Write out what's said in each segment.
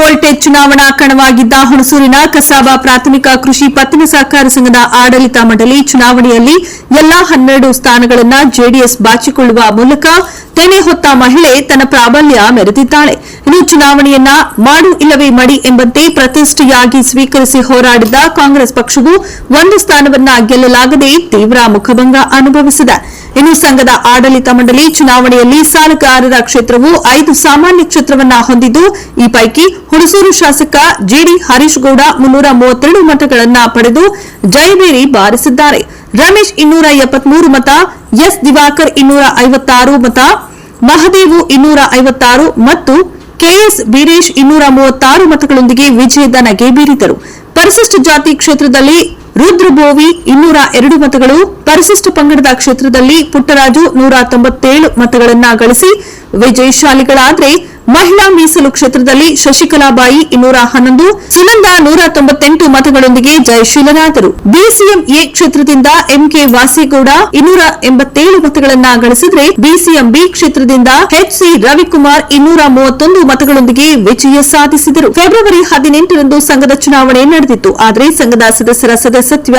Voltage ಚುನಾವಣಾ ಕಣವಾಗಿದ್ದ ಹುಣಸೂರಿನ ಕಸಾಬಾ ಪ್ರಾಥಮಿಕ ಕೃಷಿ ಪತ್ತಿನ ಸಹಕಾರ ಸಂಘದ ಆಡಳಿತ ಮಂಡಳಿ ಚುನಾವಣೆಯಲ್ಲಿ ಎಲ್ಲಾ ಹನ್ನೆರಡು ಸ್ಥಾನಗಳನ್ನು ಜೆಡಿಎಸ್ ಬಾಚಿಕೊಳ್ಳುವ ಮೂಲಕ ತೆನೆ ಹೊತ್ತ ಮಹಿಳೆ ತನ್ನ ಪ್ರಾಬಲ್ಯ ಮೆರೆದಿದ್ದಾಳೆ. ಇನ್ನು ಚುನಾವಣೆಯನ್ನ ಮಾಡು ಇಲ್ಲವೇ ಮಡಿ ಎಂಬಂತೆ ಪ್ರತಿಷ್ಠೆಯಾಗಿ ಸ್ವೀಕರಿಸಿ ಹೋರಾಡಿದ ಕಾಂಗ್ರೆಸ್ ಪಕ್ಷವು ಒಂದು ಸ್ಥಾನವನ್ನ ಗೆಲ್ಲಲಾಗದೆ ತೀವ್ರ ಮುಖಭಂಗ ಅನುಭವಿಸಿದೆ. ಇನ್ನು ಸಂಘದ ಆಡಳಿತ ಮಂಡಳಿ ಚುನಾವಣೆಯಲ್ಲಿ ಸಾಲಗಾರರ ಕ್ಷೇತ್ರವು ಐದು ಸಾಮಾನ್ಯ ಕ್ಷೇತ್ರವನ್ನ ಹೊಂದಿದ್ದು, ಈ ಪೈಕಿ ಹುಣಸೂರು ಶಾಸಕ ಜಿಡಿ ಹರೀಶ್ ಗೌಡ ಮುನ್ನೂರ ಮೂವತ್ತೆರಡು ಮತಗಳನ್ನ ಪಡೆದು ಜಯಬೇರಿ ಬಾರಿಸಿದ್ದಾರೆ. ರಮೇಶ್ ಇನ್ನೂರ ಎಪ್ಪತ್ಮೂರು ಮತ, ಎಸ್ ದಿವಾಕರ್ ಇನ್ನೂರ ಐವತ್ತಾರು ಮತ, ಮಹದೇವು ಇನ್ನೂರ ಐವತ್ತಾರು ಮತ್ತು ಕೆಎಸ್ ವೀರೇಶ್ ಇನ್ನೂರ ಮೂವತ್ತಾರು ಮತಗಳೊಂದಿಗೆ ವಿಜಯದ ನಗೆ ಬೀರಿದರು ಪರಿಶಿಷ್ಟ ಜಾತಿ ಕ್ಷೇತ್ರದಲ್ಲಿ ರುದ್ರಬೋವಿ ಇನ್ನೂರ ಎರಡು ಮತಗಳು ಪರಿಶಿಷ್ಟ ಪಂಗಡದ ಕ್ಷೇತ್ರದಲ್ಲಿ ಪುಟ್ಟರಾಜು ನೂರ ತೊಂಬತ್ತೇಳು ಮತಗಳನ್ನ ಗಳಿಸಿ ವಿಜಯಶಾಲಿಗಳಾದ್ರೆ ಮಹಿಳಾ ಮೀಸಲು ಕ್ಷೇತ್ರದಲ್ಲಿ ಶಶಿಕಲಾಬಾಯಿ ಇನ್ನೂರ ಹನ್ನೊಂದು ಸುನಂದ ನೂರ ತೊಂಬತ್ತೆಂಟು ಮತಗಳೊಂದಿಗೆ ಜಯಶೀಲರಾದರು. ಬಿಸಿಎಂಎ ಕ್ಷೇತ್ರದಿಂದ ಎಂಕೆ ವಾಸೇಗೌಡ ಇನ್ನೂರ ಎಂಬತ್ತೇಳು ಮತಗಳನ್ನ ಗಳಿಸಿದ್ರೆ ಬಿಸಿಎಂಬಿ ಕ್ಷೇತ್ರದಿಂದ ಎಚ್ಸಿ ರವಿಕುಮಾರ್ ಇನ್ನೂರ ಮೂವತ್ತೊಂದು ಮತಗಳೊಂದಿಗೆ ವಿಜಯ ಸಾಧಿಸಿದರು. ಫೆಬ್ರವರಿ ಹದಿನೆಂಟರಂದು ಸಂಘದ ಚುನಾವಣೆ ನಡೆದಿತ್ತು. ಆದರೆ ಸಂಘದ ಸದಸ್ಯರ ಸದಸ್ಯತ್ವ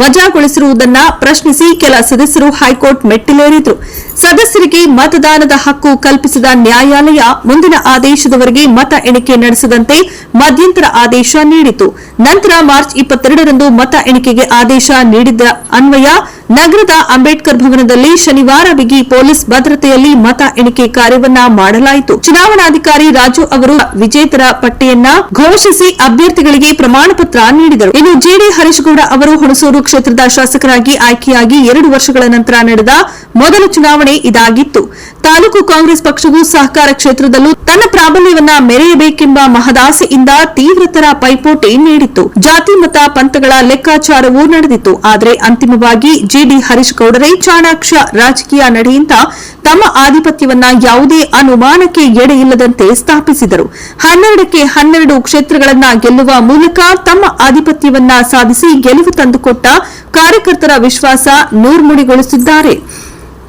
ವಜಾಗೊಳಿಸಿರುವುದನ್ನ ಪ್ರಶ್ನಿಸಿ ಕೆಲ ಸದಸ್ಯರು ಹೈಕೋರ್ಟ್ ಮೆಟ್ಟಿಲೇರಿದ್ರು. ಸದಸ್ಯರಿಗೆ ಮತದಾನದ ಹಕ್ಕು ಕಲ್ಪಿಸಿದ ನ್ಯಾಯಾಲಯ ಮುಂದಿನ ಆದೇಶದವರೆಗೆ ಮತ ಎಣಿಕೆ ನಡೆಸದಂತೆ ಮಧ್ಯಂತರ ಆದೇಶ ನೀಡಿತು ನಂತರ ಮಾರ್ಚ್ ಇಪ್ಪತ್ತೆರಡರಂದು ಮತ ಎಣಿಕೆಗೆ ಆದೇಶ ನೀಡಿದ ಅನ್ವಯ ನಗರದ ಅಂಬೇಡ್ಕರ್ ಭವನದಲ್ಲಿ ಶನಿವಾರ ಬಿಗಿ ಪೊಲೀಸ್ ಭದ್ರತೆಯಲ್ಲಿ ಮತ ಎಣಿಕೆ ಕಾರ್ಯವನ್ನ ಮಾಡಲಾಯಿತು. ಚುನಾವಣಾಧಿಕಾರಿ ರಾಜು ಅವರು ವಿಜೇತರ ಪಟ್ಟಿಯನ್ನ ಘೋಷಿಸಿ ಅಭ್ಯರ್ಥಿಗಳಿಗೆ ಪ್ರಮಾಣ ಪತ್ರ ನೀಡಿದರು. ಇನ್ನು ಜೆಡಿ ಹರೀಶ್ಗೌಡ ಅವರು ಹುಣಸೂರು ಕ್ಷೇತ್ರದ ಶಾಸಕರಾಗಿ ಆಯ್ಕೆಯಾಗಿ ಎರಡು ವರ್ಷಗಳ ನಂತರ ನಡೆದ ಮೊದಲ ಚುನಾವಣೆ ಇದಾಗಿತ್ತು. ತಾಲೂಕು ಕಾಂಗ್ರೆಸ್ ಪಕ್ಷವು ಸಹಕಾರ ಕ್ಷೇತ್ರದಲ್ಲೂ ತನ್ನ ಪ್ರಾಬಲ್ಯವನ್ನ ಮೆರೆಯಬೇಕೆಂಬ ಮಹದಾಸೆಯಿಂದ ತೀವ್ರತರ ಪೈಪೋಟಿ ನೀಡಿತ್ತು. ಜಾತಿ ಮತ ಪಂಥಗಳ ಲೆಕ್ಕಾಚಾರವೂ ನಡೆದಿತ್ತು. ಆದರೆ ಅಂತಿಮವಾಗಿ ಜಿಡಿ ಹರೀಶ್ ಗೌಡರೇ ಚಾಣಾಕ್ಷ ರಾಜಕೀಯ ನಡೆಯಿಂದ ತಮ್ಮ ಆಧಿಪತ್ಯವನ್ನ ಯಾವುದೇ ಅನುಮಾನಕ್ಕೆ ಎಡೆಯಿಲ್ಲದಂತೆ ಸ್ಥಾಪಿಸಿದರು. ಹನ್ನೆರಡಕ್ಕೆ ಹನ್ನೆರಡು ಕ್ಷೇತ್ರಗಳನ್ನ ಗೆಲ್ಲುವ ಮೂಲಕ ತಮ್ಮ ಆಧಿಪತ್ಯವನ್ನ ಸಾಧಿಸಿ ಗೆಲುವು ತಂದುಕೊಟ್ಟ ಕಾರ್ಯಕರ್ತರ ವಿಶ್ವಾಸ ನೂರ್ಮುಡಿಗೊಳಿಸಿದ್ದಾರೆ.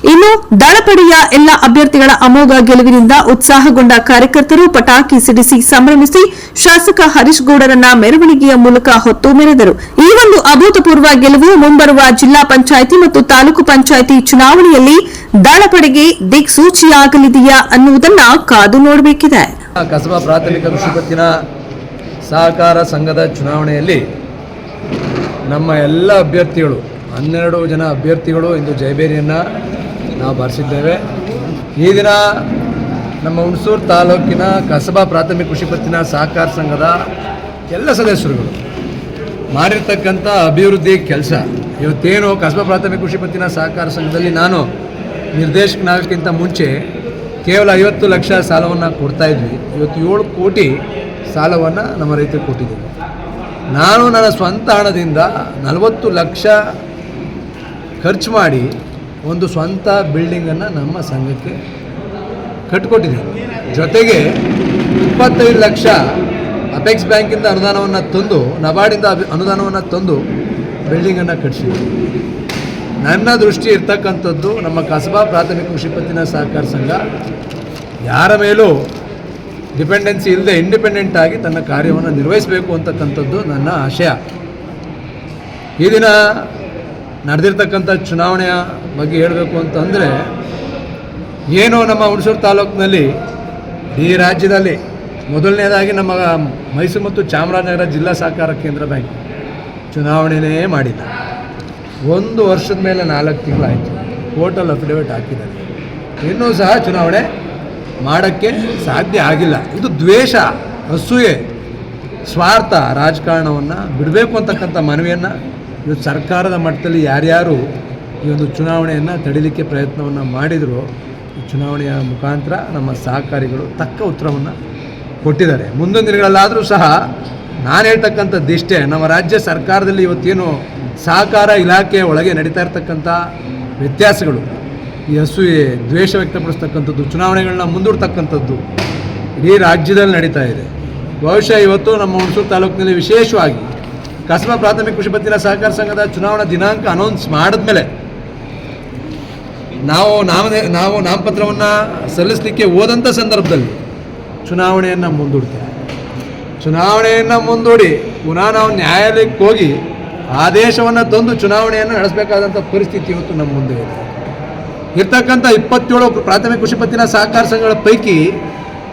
ಇನ್ನು ದಳಪಡೆಯ ಎಲ್ಲ ಅಭ್ಯರ್ಥಿಗಳ ಅಮೋಘ ಗೆಲುವಿನಿಂದ ಉತ್ಸಾಹಗೊಂಡ ಕಾರ್ಯಕರ್ತರು ಪಟಾಕಿ ಸಿಡಿಸಿ ಸಂಭ್ರಮಿಸಿ ಶಾಸಕ ಹರೀಶ್ ಗೌಡರನ್ನ ಮೆರವಣಿಗೆಯ ಮೂಲಕ ಹೊತ್ತು ಮೆರೆದರು. ಈ ಒಂದು ಅಭೂತಪೂರ್ವ ಗೆಲುವು ಮುಂಬರುವ ಜಿಲ್ಲಾ ಪಂಚಾಯಿತಿ ಮತ್ತು ತಾಲೂಕು ಪಂಚಾಯಿತಿ ಚುನಾವಣೆಯಲ್ಲಿ ದಳಪಡೆಗೆ ದಿಕ್ಸೂಚಿಯಾಗಲಿದೆಯಾ ಅನ್ನುವುದನ್ನ ಕಾದು ನೋಡಬೇಕಿದೆ. ಕಸಬಾ ಪ್ರಾಥಮಿಕ ಕೃಷಿ ಸಹಕಾರ ಸಂಘದ ಚುನಾವಣೆಯಲ್ಲಿ ನಮ್ಮ ಎಲ್ಲ ಅಭ್ಯರ್ಥಿಗಳು, ಹನ್ನೆರಡು ಜನ ಅಭ್ಯರ್ಥಿಗಳು ಇಂದು ಜಯಬೇರಿಯನ್ನು ನಾವು ಬಾರಿಸಿದ್ದೇವೆ. ಈ ದಿನ ನಮ್ಮ ಹುಣಸೂರು ತಾಲೂಕಿನ ಕಸಬಾ ಪ್ರಾಥಮಿಕ ಕೃಷಿ ಪತ್ತಿನ ಸಹಕಾರ ಸಂಘದ ಎಲ್ಲ ಸದಸ್ಯರುಗಳು ಮಾಡಿರ್ತಕ್ಕಂಥ ಅಭಿವೃದ್ಧಿ ಕೆಲಸ. ಇವತ್ತೇನು ಕಸಬಾ ಪ್ರಾಥಮಿಕ ಕೃಷಿ ಪತ್ತಿನ ಸಹಕಾರ ಸಂಘದಲ್ಲಿ ನಾನು ನಿರ್ದೇಶಕನಾಗಕ್ಕಿಂತ ಮುಂಚೆ ಕೇವಲ ಐವತ್ತು ಲಕ್ಷ ಸಾಲವನ್ನು ಕೊಡ್ತಾ ಇದ್ವಿ. ಇವತ್ತು ಏಳು ಕೋಟಿ ಸಾಲವನ್ನು ನಮ್ಮ ರೈತರಿಗೆ ಕೊಟ್ಟಿದ್ದೀವಿ ನಾನು ನನ್ನ ಸ್ವಂತ ಹಣದಿಂದ ನಲವತ್ತು ಲಕ್ಷ ಖರ್ಚು ಮಾಡಿ ಒಂದು ಸ್ವಂತ ಬಿಲ್ಡಿಂಗನ್ನು ನಮ್ಮ ಸಂಘಕ್ಕೆ ಕಟ್ಟಿಕೊಟ್ಟಿದೆ ಜೊತೆಗೆ ಇಪ್ಪತ್ತೈದು ಲಕ್ಷ ಅಪೆಕ್ಸ್ ಬ್ಯಾಂಕಿಂದ ಅನುದಾನವನ್ನು ತಂದು, ನಬಾರ್ಡಿಂದ ಅನುದಾನವನ್ನು ತಂದು ಬಿಲ್ಡಿಂಗನ್ನು ಕಟ್ಟಿಸಿದೆ ನನ್ನ ದೃಷ್ಟಿ ಇರ್ತಕ್ಕಂಥದ್ದು ನಮ್ಮ ಕಸಬಾ ಪ್ರಾಥಮಿಕ ಕೃಷಿ ಪತ್ತಿನ ಸಹಕಾರ ಸಂಘ. ಯಾರ ಮೇಲೂ ಡಿಪೆಂಡೆನ್ಸಿ ಇಲ್ಲದೆ ಇಂಡಿಪೆಂಡೆಂಟ್ ಆಗಿ ತನ್ನ ಕಾರ್ಯವನ್ನು ನಿರ್ವಹಿಸಬೇಕು ಅಂತಕ್ಕಂಥದ್ದು ನನ್ನ ಆಶಯ. ಈ ದಿನ ನಡೆದಿರ್ತಕ್ಕಂಥ ಚುನಾವಣೆಯ ಬಗ್ಗೆ ಹೇಳಬೇಕು ಅಂತಂದರೆ, ಏನು ನಮ್ಮ ಹುಣಸೂರು ತಾಲೂಕಿನಲ್ಲಿ ಈ ರಾಜ್ಯದಲ್ಲಿ ಮೊದಲನೇದಾಗಿ ನಮ್ಮ ಮೈಸೂರು ಮತ್ತು ಚಾಮರಾಜನಗರ ಜಿಲ್ಲಾ ಸಹಕಾರ ಕೇಂದ್ರ ಬ್ಯಾಂಕ್ ಚುನಾವಣೆಯೇ ಮಾಡಿಲ್ಲ. ಒಂದು ವರ್ಷದ ಮೇಲೆ ನಾಲ್ಕು ತಿಂಗಳಾಯಿತು. ಕೋರ್ಟಲ್ಲಿ ಅಫಿಡವಿಟ್ ಹಾಕಿದ್ದಾರೆ. ಇನ್ನೂ ಸಹ ಚುನಾವಣೆ ಮಾಡೋಕ್ಕೆ ಸಾಧ್ಯ ಆಗಿಲ್ಲ. ಇದು ದ್ವೇಷ, ಅಸೂಯೆ, ಸ್ವಾರ್ಥ ರಾಜಕಾರಣವನ್ನು ಬಿಡಬೇಕು ಅಂತಕ್ಕಂಥ ಮನವಿಯನ್ನು ಇವತ್ತು ಸರ್ಕಾರದ ಮಟ್ಟದಲ್ಲಿ ಯಾರ್ಯಾರು ಈ ಒಂದು ಚುನಾವಣೆಯನ್ನು ತಡಿಲಿಕ್ಕೆ ಪ್ರಯತ್ನವನ್ನು ಮಾಡಿದರೂ ಈ ಚುನಾವಣೆಯ ಮುಖಾಂತರ ನಮ್ಮ ಸಹಕಾರಿಗಳು ತಕ್ಕ ಉತ್ತರವನ್ನು ಕೊಟ್ಟಿದ್ದಾರೆ. ಮುಂದಿನ ದಿನಗಳಲ್ಲಾದರೂ ಸಹ ನಾನು ಹೇಳ್ತಕ್ಕಂಥದ್ದಿಷ್ಟೇ ನಮ್ಮ ರಾಜ್ಯ ಸರ್ಕಾರದಲ್ಲಿ ಇವತ್ತೇನು ಸಹಕಾರ ಇಲಾಖೆಯ ಒಳಗೆ ನಡೀತಾ ಇರ್ತಕ್ಕಂಥ ವ್ಯತ್ಯಾಸಗಳು, ಈ ಅಸೂಯೆ, ದ್ವೇಷ ವ್ಯಕ್ತಪಡಿಸ್ತಕ್ಕಂಥದ್ದು, ಚುನಾವಣೆಗಳನ್ನ ಮುಂದೂಡ್ತಕ್ಕಂಥದ್ದು ಇಡೀ ರಾಜ್ಯದಲ್ಲಿ ನಡೀತಾ ಇದೆ. ಬಹುಶಃ ಇವತ್ತು ನಮ್ಮ ಹುಣಸೂರು ತಾಲೂಕಿನಲ್ಲಿ ವಿಶೇಷವಾಗಿ ಕಸಬಾ ಪ್ರಾಥಮಿಕ ಕೃಷಿ ಪತ್ತಿನ ಸಹಕಾರ ಸಂಘದ ಚುನಾವಣಾ ದಿನಾಂಕ ಅನೌನ್ಸ್ ಮಾಡಿದ್ಮೇಲೆ ನಾವು ನಾಮ ನಾವು ನಾಮಪತ್ರವನ್ನು ಸಲ್ಲಿಸಲಿಕ್ಕೆ ಹೋದಂಥ ಸಂದರ್ಭದಲ್ಲಿ ಚುನಾವಣೆಯನ್ನು ಮುಂದೂಡ್ತೇವೆ. ಚುನಾವಣೆಯನ್ನು ಮುಂದೂಡಿ ಪುನಃ ನಾವು ನ್ಯಾಯಾಲಯಕ್ಕೆ ಹೋಗಿ ಆದೇಶವನ್ನು ತಂದು ಚುನಾವಣೆಯನ್ನು ನಡೆಸಬೇಕಾದಂಥ ಪರಿಸ್ಥಿತಿ ಇವತ್ತು ನಮ್ಮ ಮುಂದೆ ಇದೆ. ಇರ್ತಕ್ಕಂಥ ಇಪ್ಪತ್ತೇಳು ಪ್ರಾಥಮಿಕ ಕೃಷಿ ಪತ್ತಿನ ಸಹಕಾರ ಸಂಘಗಳ ಪೈಕಿ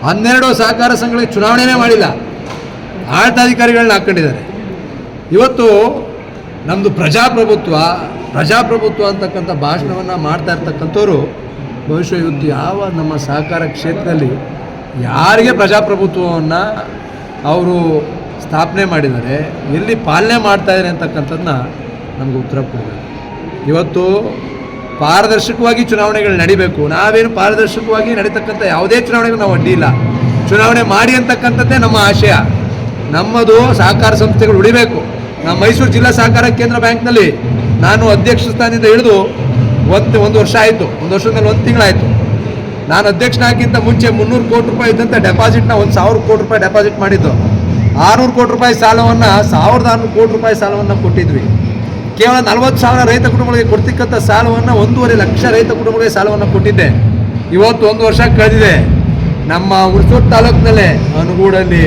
ಹನ್ನೆರಡು ಸಹಕಾರ ಸಂಘಗಳಿಗೆ ಚುನಾವಣೆಯೇ ಮಾಡಿಲ್ಲ. ಆಡಳಿತಾಧಿಕಾರಿಗಳನ್ನ ಹಾಕ್ಕೊಂಡಿದ್ದಾರೆ ಇವತ್ತು ನಮ್ಮದು ಪ್ರಜಾಪ್ರಭುತ್ವ ಪ್ರಜಾಪ್ರಭುತ್ವ ಅಂತಕ್ಕಂಥ ಭಾಷಣವನ್ನು ಮಾಡ್ತಾ ಇರ್ತಕ್ಕಂಥವ್ರು, ಭವಿಷ್ಯ ಇವತ್ತು ಯಾವ ನಮ್ಮ ಸಹಕಾರ ಕ್ಷೇತ್ರದಲ್ಲಿ ಯಾರಿಗೆ ಪ್ರಜಾಪ್ರಭುತ್ವವನ್ನು ಅವರು ಸ್ಥಾಪನೆ ಮಾಡಿದ್ದಾರೆ, ಎಲ್ಲಿ ಪಾಲನೆ ಮಾಡ್ತಾ ಇದ್ದಾರೆ ಅಂತಕ್ಕಂಥದ್ದನ್ನ ನಮಗೆ ಉತ್ತರ ಕೊಡಬೇಕು. ಇವತ್ತು ಪಾರದರ್ಶಕವಾಗಿ ಚುನಾವಣೆಗಳು ನಡಿಬೇಕು. ನಾವೇನು ಪಾರದರ್ಶಕವಾಗಿ ನಡೀತಕ್ಕಂಥ ಯಾವುದೇ ಚುನಾವಣೆಗೂ ನಾವು ಅಡ್ಡಿ ಇಲ್ಲ. ಚುನಾವಣೆ ಮಾಡಿ ಅಂತಕ್ಕಂಥದ್ದೇ ನಮ್ಮ ಆಶಯ. ನಮ್ಮದು ಸಹಕಾರ ಸಂಸ್ಥೆಗಳು ಉಳಿಬೇಕು. ನಮ್ಮ ಮೈಸೂರು ಜಿಲ್ಲಾ ಸಹಕಾರ ಕೇಂದ್ರ ಬ್ಯಾಂಕ್ನಲ್ಲಿ ನಾನು ಅಧ್ಯಕ್ಷ ಸ್ಥಾನದಿಂದ ಹಿಡಿದು ಒಂದು ಒಂದು ವರ್ಷ ಆಯಿತು. ಒಂದು ವರ್ಷದ ಮೇಲೆ ಒಂದು ತಿಂಗಳಾಯಿತು. ನಾನು ಅಧ್ಯಕ್ಷನಾಗಿಂತ ಮುಂಚೆ ಮುನ್ನೂರು ಕೋಟಿ ರೂಪಾಯಿ ಇದ್ದಂಥ ಡೆಪಾಸಿಟ್ನ ಒಂದು ಸಾವಿರ ಕೋಟಿ ರೂಪಾಯಿ ಡೆಪಾಸಿಟ್ ಮಾಡಿದ್ದು. ಆರುನೂರು ಕೋಟಿ ರೂಪಾಯಿ ಸಾಲವನ್ನು, ಸಾವಿರದ ಆರುನೂರು ಕೋಟಿ ರೂಪಾಯಿ ಸಾಲವನ್ನು ಕೊಟ್ಟಿದ್ವಿ. ಕೇವಲ ನಲವತ್ತು ಸಾವಿರ ರೈತ ಕುಟುಂಬಗಳಿಗೆ ಕೊಡ್ತಕ್ಕಂಥ ಸಾಲವನ್ನು ಒಂದೂವರೆ ಲಕ್ಷ ರೈತ ಕುಟುಂಬಗಳಿಗೆ ಸಾಲವನ್ನು ಕೊಟ್ಟಿದ್ದೆ. ಇವತ್ತು ಒಂದು ವರ್ಷ ಕಳೆದಿದೆ. ನಮ್ಮ ಹುಣಸೂರು ತಾಲೂಕಿನಲ್ಲೇ ಅನುಗೂಡಲ್ಲಿ